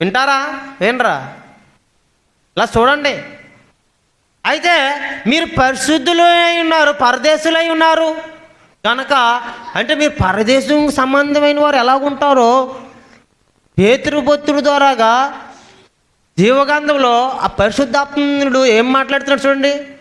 వింటారా? వినరా? ఇలా చూడండి. అయితే మీరు పరిశుద్ధులై ఉన్నారు పరదేశులై ఉన్నారు. కనుక అంటే మీరు పరదేశం సంబంధమైన వారు ఎలాగుంటారో పేతృభక్తుడు ద్వారాగా జీవగంధంలో ఆ పరిశుద్ధాత్ముడు ఏం మాట్లాడుతున్నాడు చూడండి.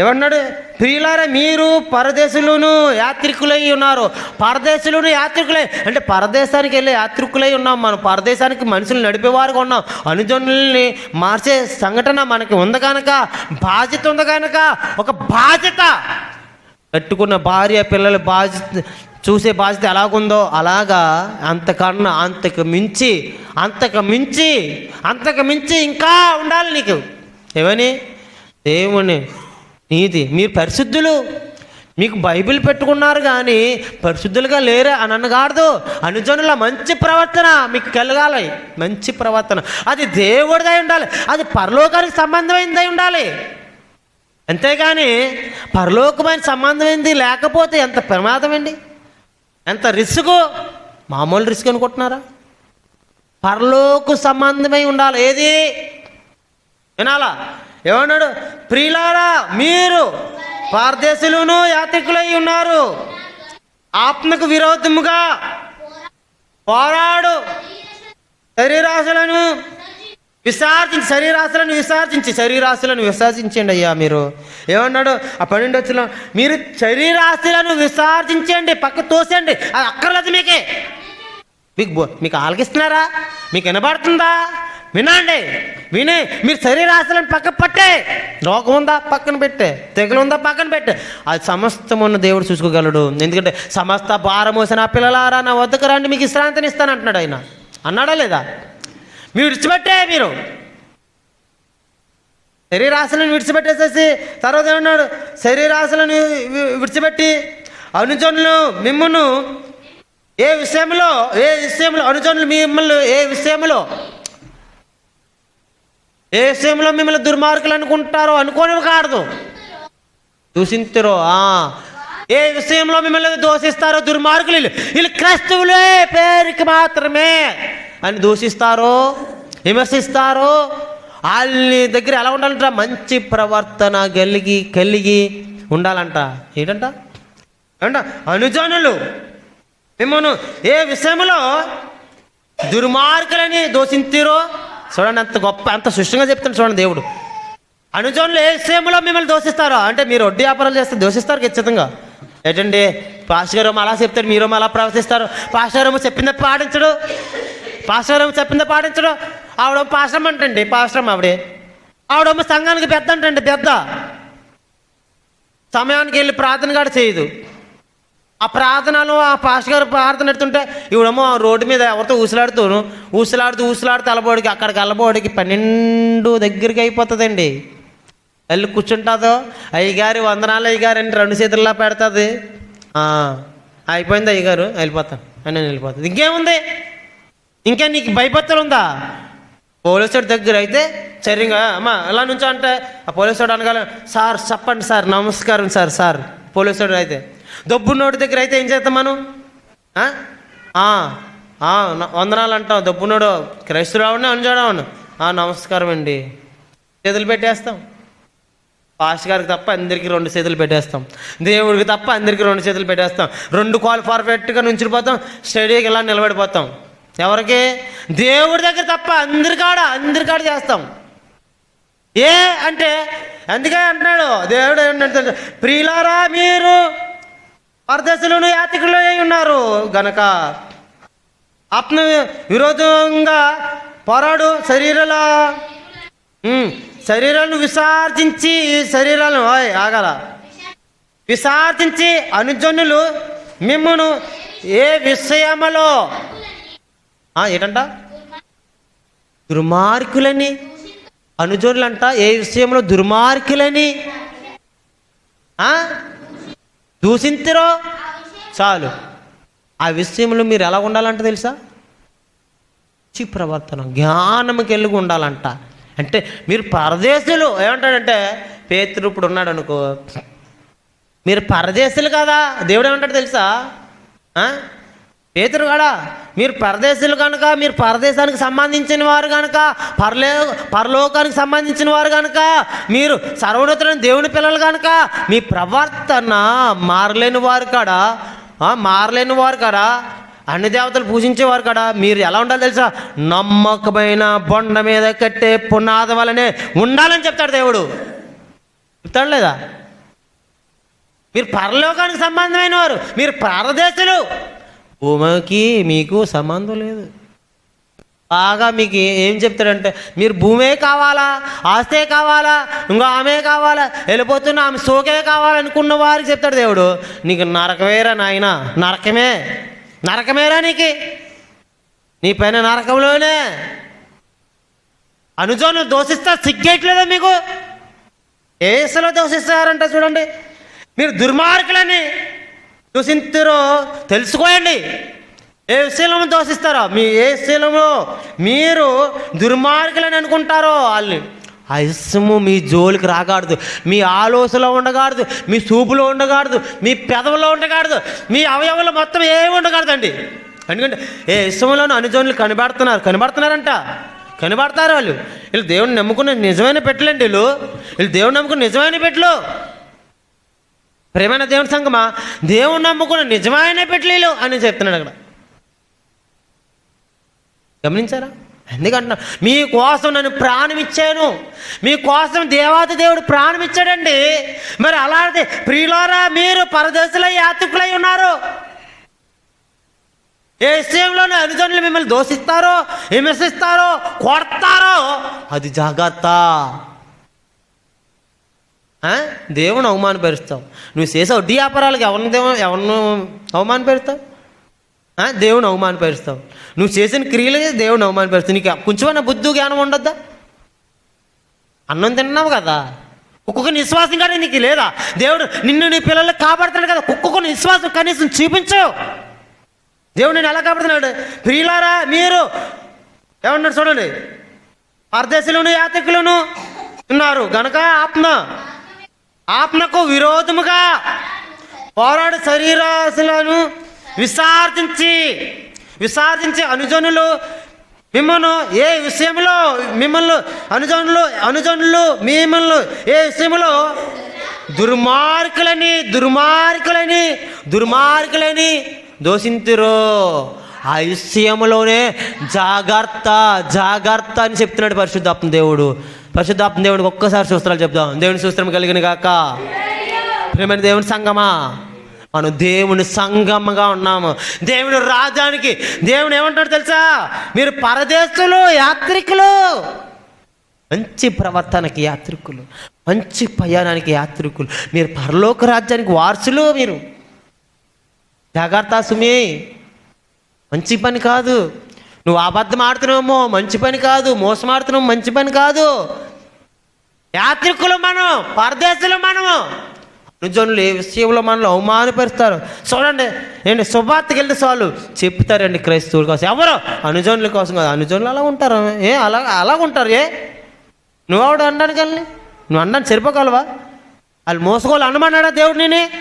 ఏమన్నాడు ప్రియులారా మీరు పరదేశులను యాత్రికులై ఉన్నారు. పరదేశులను యాత్రికులై అంటే పరదేశానికి వెళ్ళే యాత్రికులై ఉన్నాం మనం. పరదేశానికి మనుషులు నడిపేవారుగా ఉన్నాం. అనుజనుల్ని మార్చే సంఘటన మనకి ఉంది కనుక బాధ్యత ఉంది కనుక ఒక బాధ్యత. కట్టుకున్న భార్య పిల్లల బాధ్యత చూసే బాధ్యత ఎలాగుందో అలాగా అంతకన్నా అంతకు మించి అంతకు మించి అంతకు మించి ఇంకా ఉండాలి నీకు. ఏమని? దేవుని ఇది మీరు పరిశుద్ధులు. మీకు బైబిల్ పెట్టుకున్నారు కానీ పరిశుద్ధులుగా లేరే అని అనగాడదు. అనుజనుల మంచి ప్రవర్తన మీకు కలగాలి. మంచి ప్రవర్తన. అది దేవుడిదై ఉండాలి. అది పరలోకానికి సంబంధమైనదై ఉండాలి. అంతేగాని పరలోకమైన సంబంధమైంది లేకపోతే ఎంత ప్రమాదం అండి? ఎంత రిస్క్? మామూలు రిస్క్ అనుకుంటున్నారా? పరలోకు సంబంధమై ఉండాలి. ఏది? వినాలా? ఏమన్నాడు? ప్రియులారా మీరు పారదేశులను యాత్రికులై ఉన్నారు. ఆత్మకు విరోధముగా పోరాడు. శరీరాశులను విసర్జించి శరీరాశులను విసర్జించి శరీరాశులను విసర్జించండి అయ్యా మీరు. ఏమన్నాడు? ఆ పన్నెండు వచ్చిన మీరు శరీరాశులను విసర్జించండి పక్క తోసండి అది అక్కర్లేదు మీకే. మీకు బో- మీకు ఆలకిస్తున్నారా? మీకు వినబడుతుందా? వినండి. వినే మీరు శరీరాశలను పక్క పట్టే. లోకం ఉందా? పక్కన పెట్టే. తెగులు ఉందా? పక్కన పెట్టే. అది సమస్తం ఉన్న దేవుడు చూసుకోగలడు. ఎందుకంటే సమస్త భారం మోసిన పిల్లలారా నా వద్దకు రండి మీకు విశ్రాంతిని ఇస్తాను అంటున్నాడు ఆయన. అన్నాడా లేదా? మీరు విడిచిపెట్టే మీరు. శరీరాశలను విడిచిపెట్టేసేసి తర్వాత ఏమన్నాడు? శరీరాశలను విడిచిపెట్టి అనుజనులు మిమ్మల్ని ఏ విషయంలో ఏ విషయంలో అనుజనులు మిమ్మల్ని ఏ విషయంలో? ఏ విషయంలో మిమ్మల్ని దుర్మార్గులు అనుకుంటారో అనుకోని దూషించరో ఆ. ఏ విషయంలో మిమ్మల్ని దూషిస్తారో దుర్మార్గులు వీళ్ళు. క్రైస్తవులే పేరుకి మాత్రమే. అని దూషిస్తారో విమర్శిస్తారో వాళ్ళ దగ్గర ఎలా ఉండాలంట? మంచి ప్రవర్తన కలిగి కలిగి ఉండాలంట. ఏంటంట? అంట అనుజనులు. మిమ్మల్ని ఏ విషయంలో దుర్మార్గులని దోషింతిరో చూడండి అంత గొప్ప అంత సుష్టంగా చెప్తాను చూడండి దేవుడు. అనుజనులు ఏ విషయంలో మిమ్మల్ని దోషిస్తారో అంటే మీరు వడ్డీ వ్యాపారాలు చేస్తే దోషిస్తారు ఖచ్చితంగా. ఏంటండి పాస్టర్ గారు అలా చెప్తారు మీరు అలా ప్రవర్తిస్తారు. పాస్టర్ గారు చెప్పిందే పాటించడు. పాస్టర్ గారు చెప్పిందే పాటించడు. ఆవిడ పాశ్రమం అంటండి పాశ్రం ఆవిడే. ఆవిడమ్మ సంఘానికి పెద్ద అంటండి పెద్ద. సమయానికి వెళ్ళి ప్రార్థన కూడా చేయదు. ఆ ప్రార్థనలు ఆ పాస్టర్ గారు ప్రార్థన ఎడుతుంటే ఇవిడేమో రోడ్డు మీద ఎవరితో ఊసలాడుతూను? ఊసలాడుతూ ఊసలాడుతూ అలబోడికి అక్కడికి అలబోడికి పన్నెండు దగ్గరికి అయిపోతుందండి. వెళ్ళి కూర్చుంటుందో అయ్యగారి వందనాలు అయ్యగారు అని రెండు చేతుల్లో పెడుతుంది. అయిపోయింది అయ్యగారు వెళ్ళిపోతాను అని నేను వెళ్ళిపోతుంది ఇంకేముంది? ఇంకా నీకు భయపత్తులు ఉందా పోలీసుడి దగ్గర అయితే సరిగా అమ్మా ఎలా నుంచో అంటే ఆ పోలీసుడు అనగాలి సార్ చెప్పండి సార్ నమస్కారం సార్ సార్. పోలీసుడు అయితే దొబ్బున్నోడి దగ్గర అయితే ఏం చేస్తాం మనం? వందనాలు అంటాం దొబ్బున్నోడు క్రైస్తవుడు అనుజోడవును నమస్కారం అండి. చేతులు పెట్టేస్తాం. పాస్ట్ గారికి తప్ప అందరికీ రెండు చేతులు పెట్టేస్తాం. దేవుడికి తప్ప అందరికీ రెండు చేతులు పెట్టేస్తాం. రెండు కాలు పర్ఫెక్ట్గా నుంచిపోతాం స్టడీకి ఇలా నిలబడిపోతాం. ఎవరికి? దేవుడి దగ్గర తప్ప అందరికాడ అందరికాడ చేస్తాం. ఏ అంటే అందుకే అంటున్నాడు. దేవుడు ఏంటంటే ప్రియులారా మీరు పరదశలోను యాత్రికులు అయి ఉన్నారు. గనక ఆత్మ విరోధంగా పోరాడు శరీరాల శరీరాలను విసర్జించి శరీరాలను ఆగల. విసర్జించి అనుజనులు మిమ్మను ఏ విషయములో? ఏంటంట? దుర్మార్గులని. అనుజనులంట ఏ విషయంలో దుర్మార్గులని? ఆ? చాలు. ఆ విషయంలో మీరు ఎలా ఉండాలంట తెలుసా? మంచి ప్రవర్తన జ్ఞానంకి వెళ్ళి ఉండాలంట. అంటే మీరు పరదేశులు ఏమంటాడంటే పేతురు ఇప్పుడు ఉన్నాడు అనుకో మీరు పరదేశులు కదా? దేవుడు ఏమంటాడు తెలుసా? పేతురు కూడా మీరు పరదేశులు కనుక మీరు పరదేశానికి సంబంధించిన వారు కనుక పరలే పరలోకానికి సంబంధించిన వారు కనుక మీరు సర్వోన్నతులైన దేవుని పిల్లలు కనుక మీ ప్రవర్తన మారలేని వారు కాడా? మారలేని వారు కాడా? అన్ని దేవతలు పూజించేవారు కదా మీరు ఎలా ఉండాలి తెలుసా? నమ్మకమైన బొండ మీద కట్టే పునాది వలనే ఉండాలని చెప్తాడు దేవుడు. చెప్తాడు లేదా? మీరు పరలోకానికి సంబంధమైన వారు మీరు పరదేశులు. భూమికి మీకు సంబంధం లేదు. బాగా మీకు ఏం చెప్తాడంటే మీరు భూమే కావాలా ఆస్తే కావాలా ఇంకో ఆమె కావాలా వెళ్ళిపోతున్న ఆమె సోకే కావాలనుకున్న వారికి చెప్తాడు దేవుడు. నీకు నరకమేరా నాయన నరకమే నరకమేరా నీకు? నీ పైన నరకంలోనే. అనుజోను దోషిస్తా సిగ్గేయట్లేదా మీకు? ఏసులో దోషిస్తారంట చూడండి. మీరు దుర్మార్గులని దూషింతురో తెలుసుకోండి ఏ శీలము దోషిస్తారో? మీ ఏ విషయంలో మీరు దుర్మార్గులని అనుకుంటారో వాళ్ళని. ఆ మీ జోలికి రాకూడదు. మీ ఆలోచనలో ఉండకూడదు. మీ చూపులో ఉండకూడదు. మీ పెదవులో ఉండకూడదు. మీ అవయవంలో మొత్తం ఏమి ఉండకూడదండి. ఎందుకంటే ఏ ఇస్సంలోనూ అనుజనులు కనబడుతున్నారు. కనబడుతున్నారంట. కనబడతారు వాళ్ళు. వీళ్ళు దేవుని నమ్ముకున్న నిజమైన పెట్టలేండి వీళ్ళు. వీళ్ళు దేవుని నమ్ముకున్న నిజమైన పెట్టలు. ప్రేమైన దేవుని సంగమా? దేవుని నమ్ముకున్న నిజమైన పెట్టలేలు అని చెప్తున్నాడు అక్కడ. గమనించారా? ఎందుకంటున్నా మీకోసం నన్ను ప్రాణం ఇచ్చాను మీకోసం దేవాది దేవుడు ప్రాణం ఇచ్చాడండి మరి అలాంటి ప్రియులారా మీరు పరదేశుల యాత్రికులై ఉన్నారు. ఏ విషయంలోనే అనుజనులు మిమ్మల్ని దోషిస్తారో విమర్శిస్తారో కొడతారో అది జాగ్రత్త. దేవుని అవమానపరుస్తావు నువ్వు చేసే వడ్డీ వ్యాపారాలకు ఎవరిని దేవు ఎవరిని అవమానపరుస్తావు దేవుని అవమానపరుస్తావు నువ్వు చేసిన క్రియలకి దేవుని అవమానపరుస్తావు నీకు కొంచెమైనా బుద్ధి జ్ఞానం ఉండొద్దా? అన్నం తిన్నావు కదా? కుక్కకు నిశ్వాసం కానీ నీకు లేదా? దేవుడు నిన్ను నీ పిల్లల్ని కాపాడుతున్నాడు కదా. కుక్కకు నిశ్వాసం కనీసం చూపించు. దేవుడు నేను ఎలా కాపాడుతున్నాడు? ప్రియులారా మీరు ఏమన్నారు చూడండి? పరదేశులను యాతకులను ఉన్నారు. గనక ఆత్మ ఆత్మకు విరోధముగా పోరాడు శరీరాశులను విసర్జించి విసర్జించి అనుజనులు మిమ్మల్ని ఏ విషయంలో మిమ్మల్ని అనుజనులు అనుజనులు మిమ్మల్ని ఏ విషయంలో? దుర్మార్గులని దుర్మార్గులని దుర్మార్గులని దోషింతురు. ఆ విషయంలోనే జాగ్రత్త జాగ్రత్త అని చెప్తున్నాడు పరిశుద్ధాత్మ దేవుడు. పరిశుద్ధాత్మ దేవుడికి ఒక్కసారి సూత్రాలు చెప్దాం. దేవుని సూత్రం కలిగిన కాక ప్రేమైన దేవుని సంగమా మనం దేవుని సంగమగా ఉన్నాము. దేవుని రాజానికి దేవుని ఏమంటాడు తెలుసా? మీరు పరదేశులు యాత్రికులు. మంచి ప్రవర్తనకి యాత్రికులు మంచి ప్రయాణానికి యాత్రికులు. మీరు పరలోక రాజ్యానికి వారసులు మీరు. జాగ్రత్త సుమి. మంచి పని కాదు. నువ్వు అబద్ధం ఆడుతున్నామో మంచి పని కాదు. మోసం ఆడుతున్నావు మంచి పని కాదు. యాత్రికులు మనం పరదేశులు మనము. అనుజనులు ఏ విషయంలో మనల్ని అవమానపరుస్తారు? చూడండి ఏంటి శుభార్తకి వెళ్తే చాలు. చెప్తారండి క్రైస్తవుల కోసం. ఎవరు? అనుజనుల కోసం కాదు. అనుజనులు అలా ఉంటారు? ఏ అలా అలా ఉంటారు ఏ? నువ్వు ఆవిడ అనడానికి వెళ్ళి నువ్వు అనడానికి సరిపోగలవా వాళ్ళు మోసుకోవాలి అనమన్నాడా దేవుడు నేనే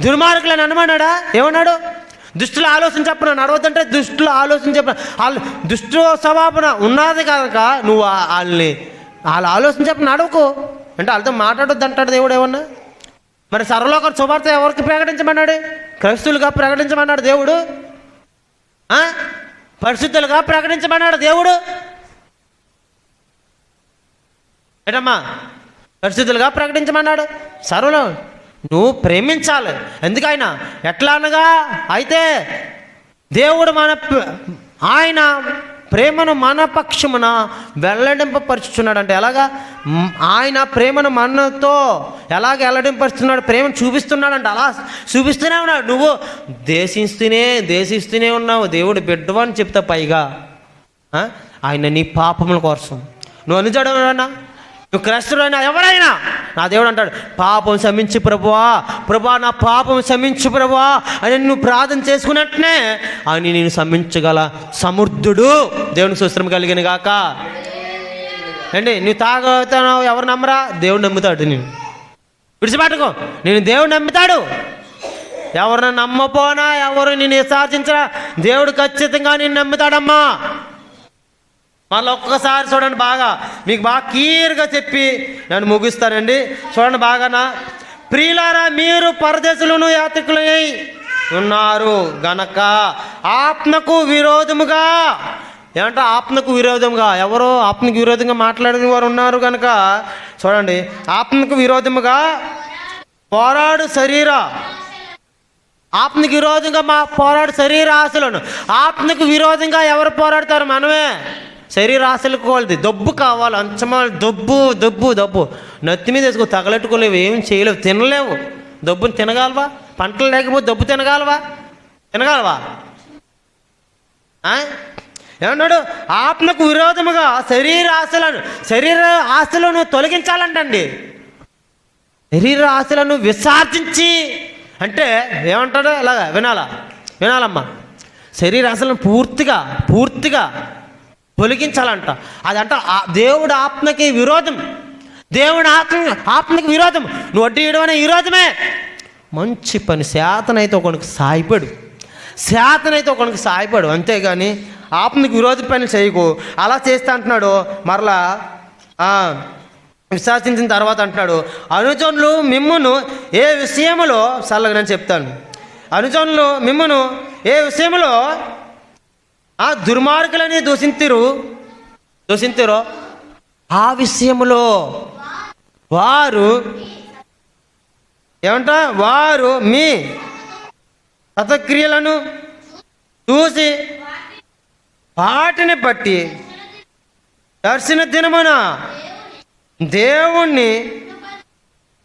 దుర్మార్గులను అనమన్నాడా? ఏమన్నాడు? దుష్టుల ఆలోచన చెప్పను నడవద్దంటే దుష్టుల ఆలోచన చెప్పిన వాళ్ళు దుష్టు స్వభావన ఉన్నది కనుక నువ్వు వాళ్ళని వాళ్ళ ఆలోచన చెప్పిన నడవకు. అంటే వాళ్ళతో మాట్లాడొద్దు అంటాడు దేవుడు ఏమన్నా? మరి సర్వలోక శుభార్త ఎవరికి ప్రకటించమన్నాడు? క్రైస్తువులుగా ప్రకటించమన్నాడు దేవుడు? పరిశుద్ధులుగా ప్రకటించమన్నాడు దేవుడు? ఏటమ్మా? పరిస్థితులుగా ప్రకటించమన్నాడు? సర్వలో నువ్వు ప్రేమించాలి. ఎందుకైనా ఎట్లా అనగా? అయితే దేవుడు మన ఆయన ప్రేమను మన పక్షమున వెల్లడింపపరుచుతున్నాడు అంటే ఎలాగా ఆయన ప్రేమను మనతో ఎలాగ వెల్లడింపరుస్తున్నాడు ప్రేమను చూపిస్తున్నాడు అలా చూపిస్తూనే ఉన్నాడు. నువ్వు దేశిస్తూనే దేశిస్తూనే ఉన్నావు. దేవుడు బిడ్డ అని చెప్తా పైగా ఆయన నీ పాపముల కోసం. నువ్వు అనుజడనా నువ్వు క్రైస్తుడైనా ఎవరైనా నా దేవుడు అంటాడు పాపం శమించు ప్రభువా ప్రభా నా పాపం శమించు ప్రభువా అని నువ్వు ప్రార్థన చేసుకున్నట్టునే అని నేను శమించగల సమర్థుడు దేవుని సుస్త్రం కలిగిన గాక. అండి నువ్వు తాగుతున్నావు ఎవరు నమ్మరా? దేవుడు నమ్ముతాడు నేను విడిచిపెట్టుకో నేను దేవుడు నమ్ముతాడు. ఎవరిని నమ్మపోనా ఎవరు నేను విసార్జించరా దేవుడు ఖచ్చితంగా నేను నమ్ముతాడమ్మా. మళ్ళీ ఒక్కసారి చూడండి బాగా. మీకు బాగా క్లియర్గా చెప్పి నేను ముగిస్తానండి. చూడండి బాగానా ప్రియులారా మీరు పరదేశులను యాత్రికులై ఉన్నారు గనక ఆత్మకు విరోధముగా ఏమంటే ఆత్మకు విరోధముగా? ఎవరో ఆత్మకు విరోధంగా మాట్లాడిన వారు ఉన్నారు కనుక చూడండి. ఆత్మకు విరోధముగా పోరాడు శరీర ఆత్మకు విరోధంగా మా పోరాడు శరీర ఆశలను ఆత్మకు విరోధంగా ఎవరు పోరాడతారు మనమే? శరీరాశలు ఆశలకు దబ్బు కావాలి. అంచమా దబ్బు దబ్బు దబ్బు. నత్తి మీద వేసుకో తగలెట్టుకోలేవు ఏం చేయలేవు. తినలేవు. దబ్బుని తినగలవా? పంటలు లేకపోతే దబ్బు తినగలవా? తినగలవా? ఏమన్నాడు? ఆత్మకు విరోధముగా శరీర ఆశలను శరీర ఆశలను తొలగించాలంటండి. శరీర ఆశలను విసర్జించి అంటే ఏమంటాడు? అలాగా వినాలా? వినాలమ్మా. శరీర ఆశలను పూర్తిగా పూర్తిగా పొలిగించాలంట. అదంట దేవుడు ఆత్మకి విరోధం. దేవుడు ఆత్మ ఆత్మకి విరోధం. నువ్వు వడ్డీ ఇవ్వడం అనే విరోధమే మంచి పని. శాతనైతే ఒకనికి సాయపడు. శాతనైతే ఒకనికి సాయపడు. అంతేగాని ఆత్మకి విరోధ పని చేయకు. అలా చేస్తా అంటున్నాడు. మరలా విశ్వాసించిన తర్వాత అంటున్నాడు. అనుజనులు మిమ్మును ఏ విషయంలో చల్లగా చెప్తాను. అనుజనులు మిమ్మును ఏ విషయంలో ఆ దుర్మార్గులని దూషింతిరు. దూషింతిరు? ఆ విషయంలో వారు ఏమంట? వారు మీ సతక్రియలను చూసి పాటని బట్టి దర్శన దినమున దేవుణ్ణి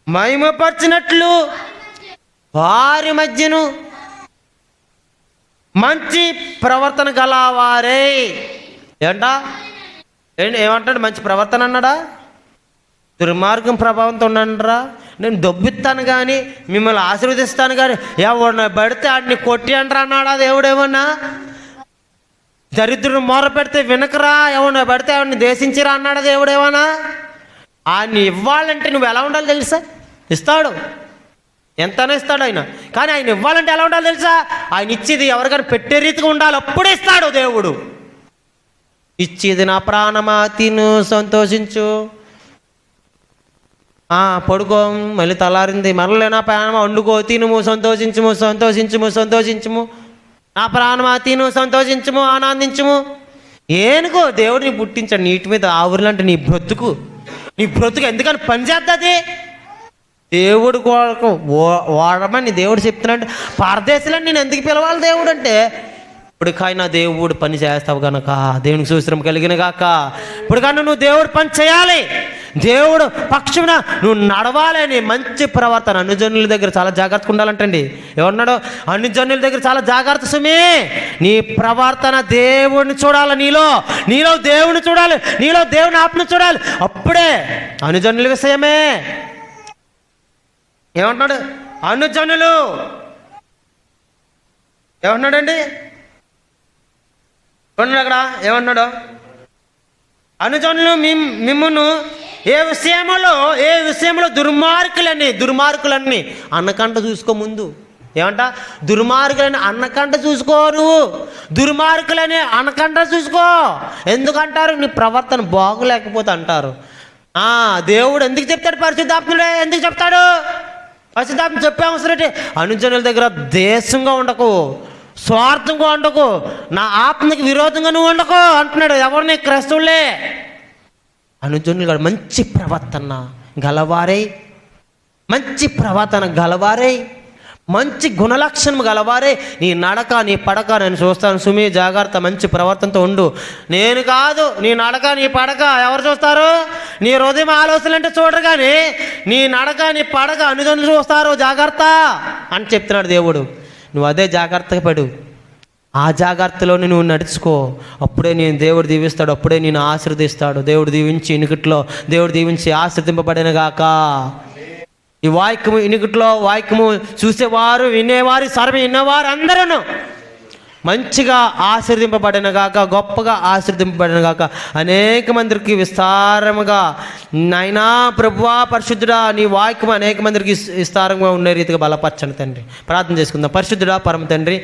మహిమపరిచినట్లు వారి మధ్యను మంచి ప్రవర్తన గలవారే. ఏంటా? ఏంటి ఏమంటాడు? మంచి ప్రవర్తన అన్నాడా? దుర్మార్గం ప్రభావంతో ఉన్నాడరా నేను దొబ్బిస్తాను కానీ మిమ్మల్ని ఆశీర్వదిస్తాను కానీ ఎవడిని పడితే ఆడిని కొట్టి అంటారా అన్నాడా దేవుడేమన్నా దరిద్రుని మూర పెడితే వినకరా ఎవరిని పడితే ఆవిడని దేశించిరా అన్నాడా దేవుడేమన్నా ఆయన్ని ఇవ్వాలంటే నువ్వు ఎలా ఉండాలి తెలుసా? ఇస్తాడు. ఎంతనే ఇస్తాడు ఆయన? కానీ ఆయన ఇవ్వాలంటే ఎలా ఉండాలి తెలుసా? ఆయన ఇచ్చేది ఎవరికైనా పెట్టే రీతిగా ఉండాలి. అప్పుడే ఇస్తాడు దేవుడు. ఇచ్చేది నా ప్రాణమా? తిను సంతోషించు. ఆ, పడుకో మళ్ళీ తలారింది. మరలే నా ప్రాణమా? వండుకో తినుము సంతోషించుము సంతోషించుము సంతోషించుము. నా ప్రాణమా? తిను సంతోషించుము ఆనందించుము. ఏనుకో దేవుడిని పుట్టించాడు. నీటి మీద ఆవురులంటే నీ బ్రతుకు. నీ బ్రతుకు ఎందుకని పని చేస్తుంది దేవుడు కొరకు ఓ- వాడమని దేవుడు చెప్తున్నాడు. పరదేశంలో నేను ఎందుకు పిలవాలి దేవుడు అంటే ఇప్పటికైనా దేవుడు పని చేస్తావు కనుక దేవునికి సూత్రం కలిగిన కాక ఇప్పటికన్నా నువ్వు దేవుడు పని చేయాలి. దేవుడు పక్షమున నువ్వు నడవాలని మంచి ప్రవర్తన. అనుజనుల దగ్గర చాలా జాగ్రత్తగా ఉండాలంటండి. ఎవరున్నాడు? అనుజనుల దగ్గర చాలా జాగ్రత్త సుమి. నీ ప్రవర్తన దేవుడిని చూడాలి నీలో. నీలో దేవుని చూడాలి. నీలో దేవుని ఆత్మ చూడాలి. అప్పుడే అనుజనుల విషయమే. ఏమంటున్నాడు? అనుజనులు. ఏమంటున్నాడండి? చూడండి అక్కడ? ఏమన్నాడు అనుజనులు మిమ్ మిమ్మును ఏ విషయంలో ఏ విషయంలో దుర్మార్గులని దుర్మార్గులన్నీ అన్నకంట చూసుకో ముందు. ఏమంట? దుర్మార్గులని అన్నకంట చూసుకో నువ్వు దుర్మార్గులని అన్నకంట చూసుకో. ఎందుకంటారు? నీ ప్రవర్తన బాగులేకపోతే అంటారు. దేవుడు ఎందుకు చెప్తాడు? పరిశుద్ధాత్ముడే ఎందుకు చెప్తాడు? పరిశుద్ధాత్మ చెప్పే అవసరం ఏంటి? అనుజనుల దగ్గర దేశంగా ఉండకు స్వార్థంగా ఉండకు నా ఆత్మకి విరోధంగా నువ్వు ఉండకు అంటున్నాడు. ఎవరిని క్రైస్తవులే? అనుజనులు గారు మంచి ప్రవర్తన గలవారై మంచి ప్రవర్తన గలవారై మంచి గుణలక్షణం గలవారే. నీ నడక నీ పడక నేను చూస్తాను. సుమి జాగ్రత్త మంచి ప్రవర్తనతో ఉండు. నేను కాదు నీ నడక నీ పడక ఎవరు చూస్తారు? నీ హృదయం ఆలోచనలు అంటే చూడరు కానీ నీ నడక నీ పడక అనుజనులు చూస్తారు. జాగ్రత్త అని చెప్తున్నాడు దేవుడు. నువ్వు అదే జాగ్రత్తగా పడు. ఆ జాగ్రత్తలోనే నువ్వు నడుచుకో. అప్పుడే నేను దేవుడు దీవిస్తాడు. అప్పుడే నేను ఆశీర్దిస్తాడు దేవుడు దీవించి ఇనుకట్లో దేవుడు దీవించి ఆశ్రదింపబడిన గాక. ఈ వాక్యము ఇనుకట్లో వాక్యము చూసేవారు వినేవారు సర్వ విన్నవారు అందరూ మంచిగా ఆశీర్దింపబడిన గాక గొప్పగా ఆశీర్దింపబడిన గాక అనేక మందికి విస్తారముగా నాయనా ప్రభువా పరిశుద్ధుడా నీ వాక్యం అనేక మందికి విస్తారంగా ఉండే రీతిగా బలపరచండి తండ్రి. ప్రార్థన చేసుకుందాం. పరిశుద్ధుడా పరమ తండ్రి